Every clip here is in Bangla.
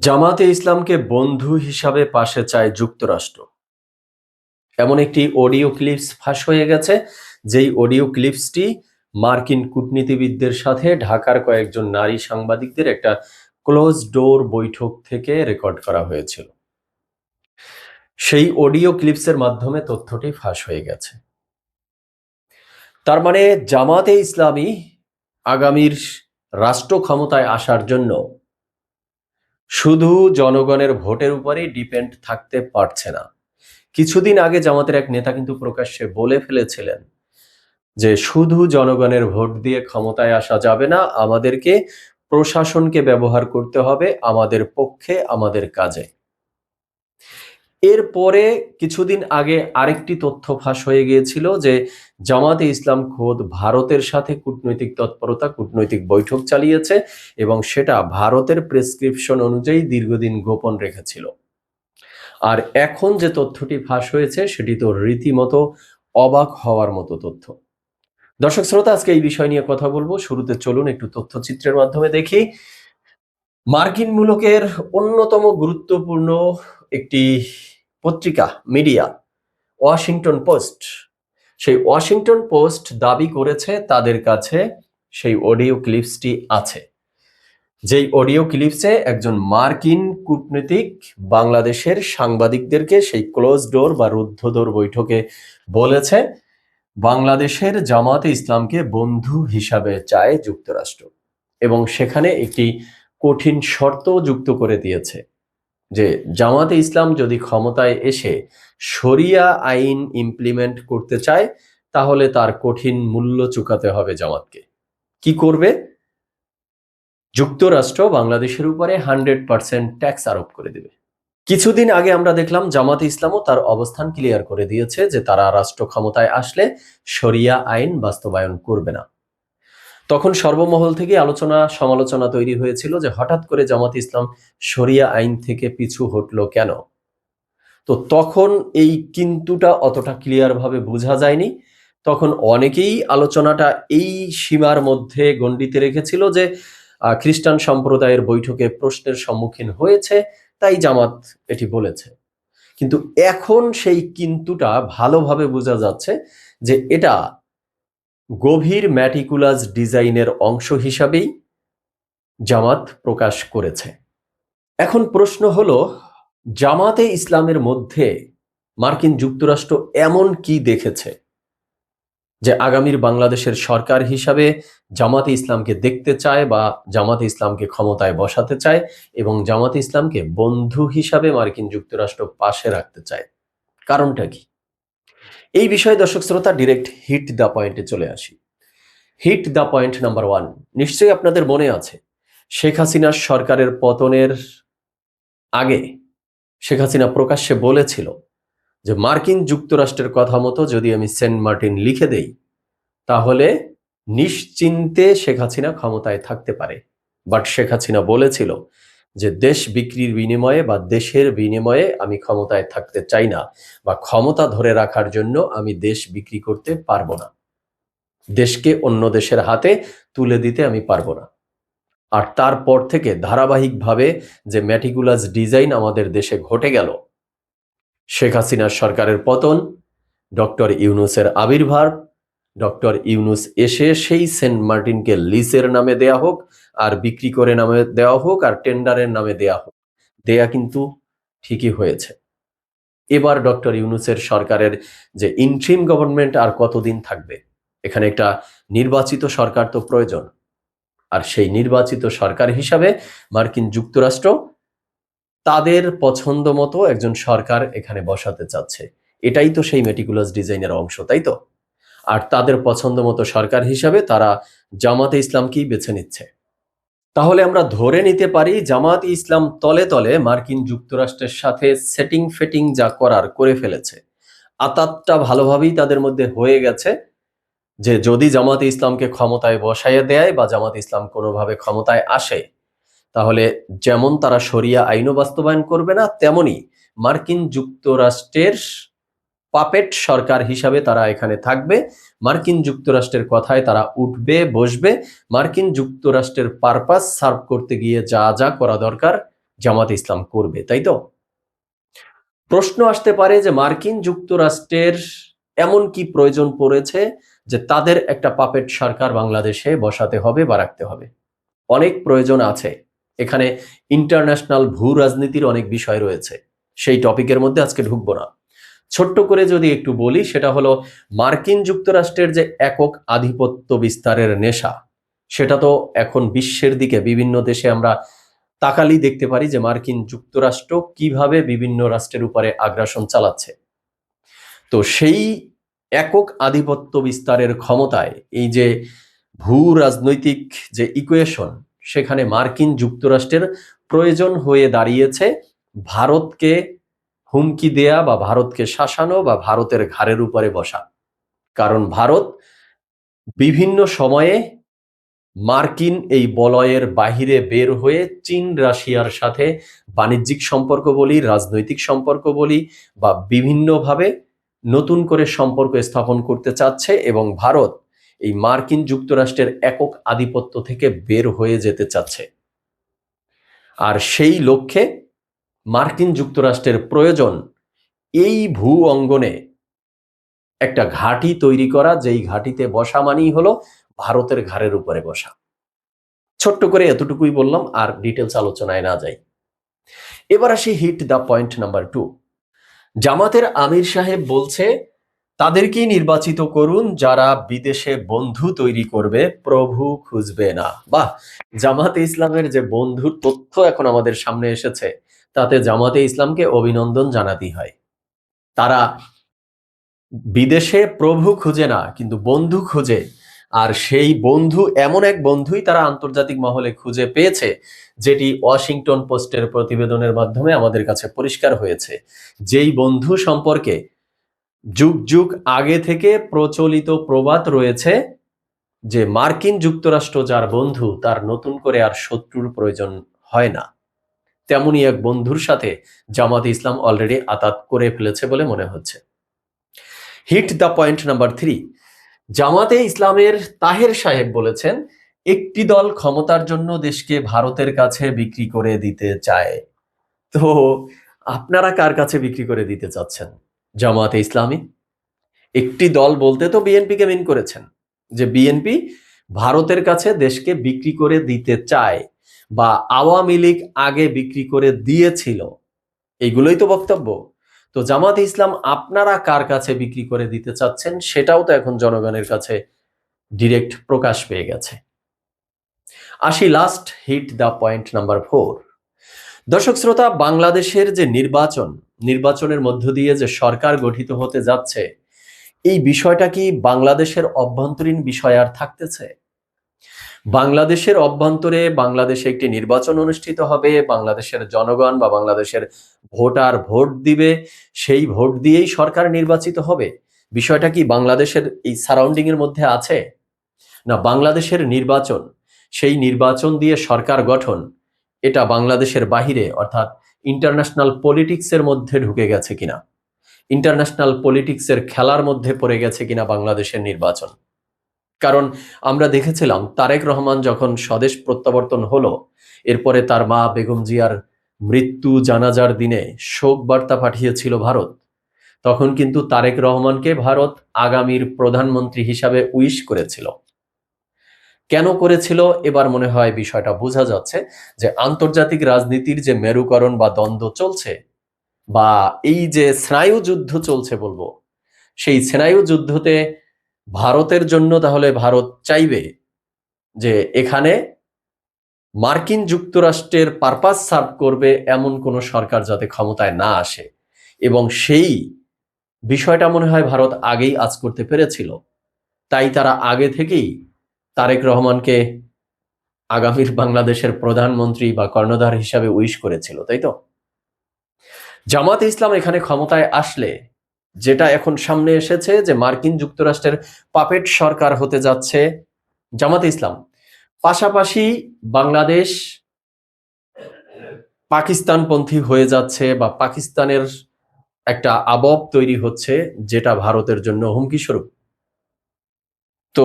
জামাতে ইসলামকে বন্ধু হিসাবে পাশে চায় যুক্তরাষ্ট্র। এমন একটি অডিও ক্লিপস ফাঁস হয়ে গেছে, যেই অডিও ক্লিপসটি মার্কিন কূটনীতিবিদদের সাথে ঢাকার কয়েকজন নারী সাংবাদিকদের একটা ক্লোজ ডোর বৈঠক থেকে রেকর্ড করা হয়েছিল। সেই অডিও ক্লিপসের মাধ্যমে তথ্যটি ফাঁস হয়ে গেছে। তার মানে জামাতে ইসলামী আগামীর রাষ্ট্র ক্ষমতায় আসার জন্য শুধু জনগণের ভোটের উপরেই ডিপেন্ড থাকতে পারছে না। কিছুদিন আগে জামাতের এক নেতা কিন্তু প্রকাশ্যে বলে ফেলেছিলেন যে, শুধু জনগণের ভোট দিয়ে ক্ষমতায় আসা যাবে না, আমাদেরকে প্রশাসনকে ব্যবহার করতে হবে, আমাদের পক্ষে, আমাদের কাজে। এরপরে কিছুদিন আগে আরেকটি তথ্য ফাঁস হয়ে গিয়েছিল যে জামাতে ইসলাম খোদ ভারতের সাথে কূটনৈতিক তৎপরতা, কূটনৈতিক বৈঠক চালিয়েছে এবং সেটা ভারতের প্রেসক্রিপশন অনুযায়ী দীর্ঘদিন গোপন রেখেছিল। আর এখন যে তথ্যটি ফাঁস হয়েছে, সেটি তো রীতিমতো অবাক হওয়ার মতো তথ্য। দর্শক শ্রোতা, আজকে এই বিষয় নিয়ে কথা বলব। শুরুতে চলুন একটু তথ্যচিত্রের মাধ্যমে দেখি। মার্কিন মূলকের অন্যতম গুরুত্বপূর্ণ একটি পত্রিকা, মিডিয়া, ওয়াশিংটন পোস্ট। সেই ওয়াশিংটন পোস্ট দাবি করেছে তাদের কাছে সেই অডিও ক্লিপসটি আছে। যেই অডিও ক্লিপসে একজন মার্কিন কূটনীতিক বাংলাদেশের সাংবাদিকদেরকে সেই ক্লোজ ডোর বা রুদ্ধদোর বৈঠকে বলেছে, বাংলাদেশের জামাতে ইসলামকে বন্ধু হিসাবে চায় যুক্তরাষ্ট্র। এবং সেখানে একটি কঠিন শর্ত যুক্ত করে দিয়েছে যে জামাতে ইসলাম যদি ক্ষমতায় এসে শরিয়া আইন ইমপ্লিমেন্ট করতে চায়, তাহলে তার কঠিন মূল্য চুকাতে হবে জামাতকে। কি করবে? যুক্তরাষ্ট্র বাংলাদেশের উপরে হান্ড্রেড পার্সেন্ট ট্যাক্স আরোপ করে দেবে। কিছুদিন আগে আমরা দেখলাম জামাতে ইসলামও তার অবস্থান ক্লিয়ার করে দিয়েছে যে তারা রাষ্ট্র ক্ষমতায় আসলে শরিয়া আইন বাস্তবায়ন করবে না। তখন সর্বমহল থেকে আলোচনা, সমালোচনা তৈরি হয়েছিল যে হঠাৎ করে জামাত ইসলাম শরিয়া আইন থেকে পিছু হটলো কেন? তো তখন এই কিন্তুটা অতটা ক্লিয়ার ভাবে বোঝা যায়নি। তখন অনেকেই আলোচনাটা এই সীমার মধ্যে গণ্ডিতে রেখেছিল যে খ্রিস্টান সম্প্রদায়ের বৈঠকে প্রশ্নের সম্মুখীন হয়েছে, তাই জামাত এটি বলেছে। কিন্তু এখন সেই কিন্তুটা ভালোভাবে বোঝা যাচ্ছে যে এটা গভীর ম্যাটিকুলাস ডিজাইনের অংশ হিসাবেই জামাত প্রকাশ করেছে। এখন প্রশ্ন হলো, জামাতে ইসলামের মধ্যে মার্কিন যুক্তরাষ্ট্র এমন কি দেখেছে? যে আগামীর বাংলাদেশের সরকার হিসাবে জামাতে ইসলামকে দেখতে চায় বা জামাতে ইসলামকে ক্ষমতায় বসাতে চায় এবং জামাতে ইসলামকে বন্ধু হিসাবে মার্কিন যুক্তরাষ্ট্র পাশে রাখতে চায়। কারণটা কি? এই বিষয়ে দর্শক শ্রোতা ডিরেক্ট হিট দ্য পয়েন্টে চলে আসি। Hit the point number one নিশ্চয়ই আপনাদের মনে আছে, শেখ হাসিনার সরকারের পতনের আগে শেখ হাসিনা প্রকাশ্যে বলেছিল যে মার্কিন যুক্তরাষ্ট্রের কথা মতো যদি আমি সেন্ট মার্টিন লিখে দেই, তাহলে নিশ্চিন্তে শেখ হাসিনা ক্ষমতায় থাকতে পারে। বাট শেখ হাসিনা বলেছিল যে দেশ বিক্রির বিনিময়ে বা দেশের বিনিময়ে আমি ক্ষমতায় থাকতে চাই না বা ক্ষমতা ধরে রাখার জন্য আমি দেশ বিক্রি করতে পারব না। দেশকে অন্য দেশের হাতে তুলে দিতে আমি পারব না। আর তারপর থেকে ধারাবাহিকভাবে যে ম্যাটিকুলাস ডিজাইন আমাদের দেশে ঘটে গেল, শেখ হাসিনার সরকারের পতন, ডক্টর ইউনুসের আবির্ভাব ডক্টর ইউনুস এসে সেই সেন্ট মার্টিনকে লিসের নামে দেয়া হোক আর বিক্রি করে নামে দেওয়া হোক আর টেন্ডারের নামে দেয়া হোক, দেয়া কিন্তু ঠিকই হয়েছে। এবার ডক্টর ইউনুসের সরকারের যে ইন্ট্রিম গভর্নমেন্ট আর কতদিন থাকবে? এখানে একটা নির্বাচিত সরকার তো প্রয়োজন। আর সেই নির্বাচিত সরকার হিসাবে মার্কিন যুক্তরাষ্ট্র তাদের পছন্দ মতো একজন সরকার এখানে বসাতে চাচ্ছে। এটাই তো সেই মেটিকুলাস ডিজাইনের অংশ, তাই তো? আর তাদের পছন্দ মতো সরকার হিসাবে তারা জামাতে ইসলামকেই বেছে নিচ্ছে। তাহলে আমরা ধরে নিতে পারি জামাত ইসলাম তলে তলে মার্কিন যুক্তরাষ্ট্রের সাথে সেটিং ফেটিং যা করার করে ফেলেছে। আতাতটা ভালোভাবেই তাদের মধ্যে হয়ে গেছে যে যদি জামাত ইসলামকে ক্ষমতায় বসাইয়ে দেয় বা জামাত ইসলাম কোনোভাবে ক্ষমতায় আসে, তাহলে যেমন তারা শরিয়া আইনও বাস্তবায়ন করবে না, তেমনি মার্কিন যুক্তরাষ্ট্রের পাপেট সরকার হিসাবে তারা এখানে থাকবে। মার্কিন যুক্তরাষ্ট্রের কথায় তারা উঠবে, বসবে। মার্কিন যুক্তরাষ্ট্রের পারপাস সার্ভ করতে গিয়ে যা যা করা দরকার জামাত ইসলাম করবে, তাই তো? প্রশ্ন আসতে পারে যে মার্কিন যুক্তরাষ্ট্রের এমন কি প্রয়োজন পড়েছে যে তাদের একটা পাপেট সরকার বাংলাদেশে বসাতে হবে বা রাখতে হবে? অনেক প্রয়োজন আছে। এখানে ইন্টারন্যাশনাল ভূ রাজনীতির অনেক বিষয় রয়েছে। সেই টপিকের মধ্যে আজকে ঢুকবো না। ছোট্ট করে যদি একটু বলি, সেটা হলো মার্কিন যুক্তরাষ্ট্রের যে একক আধিপত্য বিস্তারের নেশা, সেটা তো এখন বিশ্বের দিকে বিভিন্ন দেশে আমরা তাকালি দেখতে পারি যে মার্কিন যুক্তরাষ্ট্র কীভাবে বিভিন্ন রাষ্ট্রের উপরে আগ্রাসন চালাচ্ছে। তো সেই একক আধিপত্য বিস্তারের ক্ষমতায় এই যে ভূ রাজনৈতিক যে ইকুয়েশন সেখানে মার্কিন যুক্তরাষ্ট্রের প্রয়োজন হয়ে দাঁড়িয়েছে ভারতকে হুমকি দেয়া বা ভারতকে শাসানো বা ভারতের ঘাড়ের উপরে বসা। কারণ ভারত বিভিন্ন সময়ে মার্কিন এই বলয়ের বাহিরে বের হয়ে চীন, রাশিয়ার সাথে বাণিজ্যিক সম্পর্ক বলি, রাজনৈতিক সম্পর্ক বলি বা বিভিন্নভাবে নতুন করে সম্পর্ক স্থাপন করতে চাচ্ছে এবং ভারত এই মার্কিন যুক্তরাষ্ট্রের একক আধিপত্য থেকে বের হয়ে যেতে চাচ্ছে। আর সেই লক্ষ্যে মার্কিন যুক্তরাষ্ট্রের প্রয়োজন এই ভূ অঙ্গনে একটা ঘাঁটি তৈরি করা, যেই ঘাঁটিতে বসা মানেই হলো ভারতের ঘাড়ের উপরে বসা। ছোট্ট করে এতটুকুই বললাম, আর ডিটেলস আলোচনায় না যাই। এবার আসি hit the point number two. জামাতের আমির সাহেব বলছে, তাদেরকেই নির্বাচিত করুন, যারা বিদেশে বন্ধু তৈরি করবে, প্রভু খুঁজবে না। বাহ! জামাতে ইসলামের যে বন্ধুর তথ্য এখন আমাদের সামনে এসেছে। তাতে জামাতে ইসলামকে অভিনন্দন জানাতেই হয়। তারা বিদেশে প্রভু খুঁজে না, কিন্তু বন্ধু খুঁজে। আর সেই বন্ধু, এমন এক বন্ধুই তারা আন্তর্জাতিক মহলে খুঁজে পেয়েছে, যেটি ওয়াশিংটন পোস্টের প্রতিবেদনের মাধ্যমে আমাদের কাছে পরিষ্কার হয়েছে। যেই বন্ধু সম্পর্কে যুগ যুগ আগে থেকে প্রচলিত প্রবাদ রয়েছে, যে মার্কিন যুক্তরাষ্ট্র যার বন্ধু, তার নতুন করে আর শত্রুর প্রয়োজন হয় না। তেমনই এক বন্ধুর সাথে জামাত ইসলাম অলরেডি আতাত করে ফেলেছে বলে মনে হচ্ছে। Hit the point number three জামাতে ইসলামের তাহের সাহেব বলেছেন, একটি দল ক্ষমতার জন্য দেশকে ভারতের কাছে বিক্রি করে দিতে চায়। তো আপনারা কার কাছে বিক্রি করে দিতে চাচ্ছেন? জামাতে ইসলামী? একটি দল বলতে তো বিএনপিকে মিন করেছেন যে বিএনপি ভারতের কাছে দেশকে বিক্রি করে দিতে চায়। বা আওয়ামী লীগ আগে বিক্রি করে দিয়েছিল। এইগুলোই তো বক্তব্য। তো জামাত ইসলাম আপনারা কার কাছে বিক্রি করে দিতে চাচ্ছেন সেটাও তো এখন জনগণের কাছে ডিরেক্ট প্রকাশ পেয়ে গেছে। আসি last hit the point number four দর্শক শ্রোতা, বাংলাদেশের যে নির্বাচন, নির্বাচনের মধ্য দিয়ে যে সরকার গঠিত হতে যাচ্ছে, এই বিষয়টা কি বাংলাদেশের অভ্যন্তরীণ বিষয় আর থাকতেছে? বাংলাদেশের অভ্যন্তরে বাংলাদেশে একটি নির্বাচন অনুষ্ঠিত হবে, বাংলাদেশের জনগণ বা বাংলাদেশের ভোটার ভোট দিবে, সেই ভোট দিয়েই সরকার নির্বাচিত হবে। বিষয়টা কি বাংলাদেশের এই সারাউন্ডিং এর মধ্যে আছে? না, বাংলাদেশের নির্বাচন, সেই নির্বাচন দিয়ে সরকার গঠন, এটা বাংলাদেশের বাহিরে, অর্থাৎ ইন্টারন্যাশনাল পলিটিক্সের মধ্যে ঢুকে গেছে কিনা? ইন্টারন্যাশনাল পলিটিক্সের খেলার মধ্যে পড়ে গেছে কিনা বাংলাদেশের নির্বাচন? কারণ আমরা দেখেছিলাম তারেক রহমান যখন স্বদেশ প্রত্যাবর্তন হলো, এরপরে তার মা বেগম জিয়ার মৃত্যু জানাজার দিনে শোক বার্তা পাঠিয়েছিল ভারত। তখন কিন্তু তারেক রহমানকে ভারত আগামীর প্রধানমন্ত্রী হিসাবে উইশ করেছিল। কেন করেছিল? এবার মনে হয় বিষয়টা বোঝা যাচ্ছে যে আন্তর্জাতিক রাজনীতির যে মেরুকরণ বা দ্বন্দ্ব চলছে, বা এই যে স্নায়ু যুদ্ধ চলছে বলব, সেই স্নায়ু যুদ্ধতে ভারতের জন্য তাহলে ভারত চাইবে যে এখানে মার্কিন যুক্তরাষ্ট্রের পারপাস সার্ভ করবে এমন কোন সরকার যাতে ক্ষমতায় না আসে। এবং সেই বিষয়টা মনে হয় ভারত আগেই আজ করতে পেরেছিল। তাই তারা আগে থেকেই তারেক রহমানকে আগামীর বাংলাদেশের প্রধানমন্ত্রী বা কর্ণধার হিসাবে উইশ করেছিল, তাই তো? জামাত ইসলাম এখানে ক্ষমতায় আসলে যেটা এখন সামনে এসেছে যে মার্কিন যুক্তরাষ্ট্রের পাপেট সরকার হতে যাচ্ছে জামাত ইসলাম। পাশাপাশি বাংলাদেশ পাকিস্তানপন্থী হয়ে যাচ্ছে বা পাকিস্তানের একটা আবব তৈরি হচ্ছে যেটা ভারতের জন্য হুমকি স্বরূপ। তো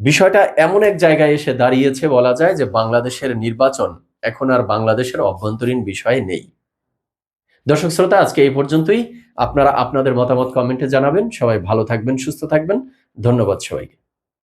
বিষয়টা এমন এক জায়গায় এসে দাঁড়িয়েছে বলা যায় যে বাংলাদেশের নির্বাচন এখন আর বাংলাদেশের অভ্যন্তরীণ বিষয় নেই। দর্শক শ্রোতা, আজকে এই পর্যন্তই। আপনারা আপনাদের মতামত কমেন্টে জানাবেন। সবাই ভালো থাকবেন, সুস্থ থাকবেন। ধন্যবাদ সবাইকে।